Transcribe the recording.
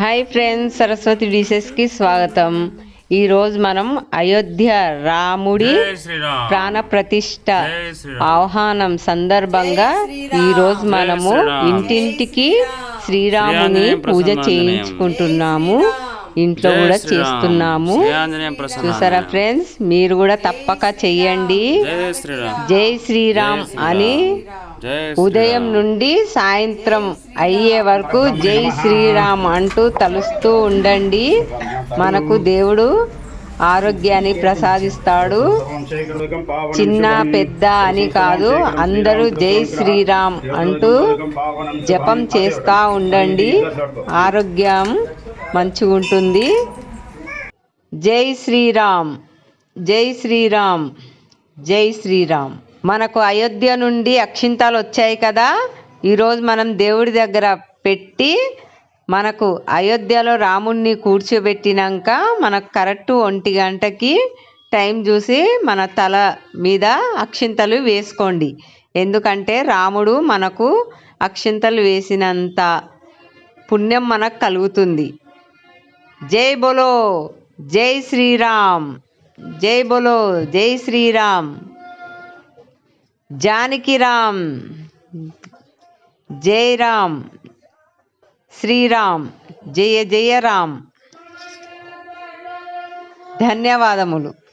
Hi friends Saraswati డిషెస్కి స్వాగతం. ఈరోజు మనం అయోధ్య రాముడి ప్రాణ ప్రతిష్ట ఆహ్వానం సందర్భంగా ఈరోజు మనము. ఇంటింటికి శ్రీరాముని పూజ. చేయించుకుంటున్నాము. ఇంట్లో కూడా. చేస్తున్నాము. చూసారా ఫ్రెండ్స్ మీరు కూడా తప్పక చెయ్యండి జై శ్రీరామ్. అని ఉదయం. నుండి సాయంత్రం అయ్యే వరకు జై శ్రీరామ్ అంటూ తలుస్తూ ఉండండి మనకు దేవుడు ఆరోగ్యాన్ని ప్రసాదిస్తాడు చిన్న పెద్ద అని కాదు అందరూ జై శ్రీరామ్ అంటూ జపం చేస్తూ ఉండండి ఆరోగ్యం మంచిగా ఉంటుంది జై శ్రీరామ్ జై శ్రీరామ్ జై శ్రీరామ్. మనకు అయోధ్య నుండి అక్షింతాలు వచ్చాయి కదా. ఈరోజు మనం దేవుడి దగ్గర పెట్టి మనకు అయోధ్యలో రాముణ్ణి కూర్చోబెట్టినాక మనకు కరెక్ట్ ఒంటి గంటకి టైం చూసి మన తల మీద అక్షింతలు వేసుకోండి. ఎందుకంటే రాముడు మనకు అక్షింతలు వేసినంత పుణ్యం మనకు కలుగుతుంది. జై బోలో జై శ్రీరామ్ జై బోలో జై శ్రీరామ్. జానకి రామ్ జై రామ్. శ్రీరామ్ జయ జయ రామ్. ధన్యవాదములు.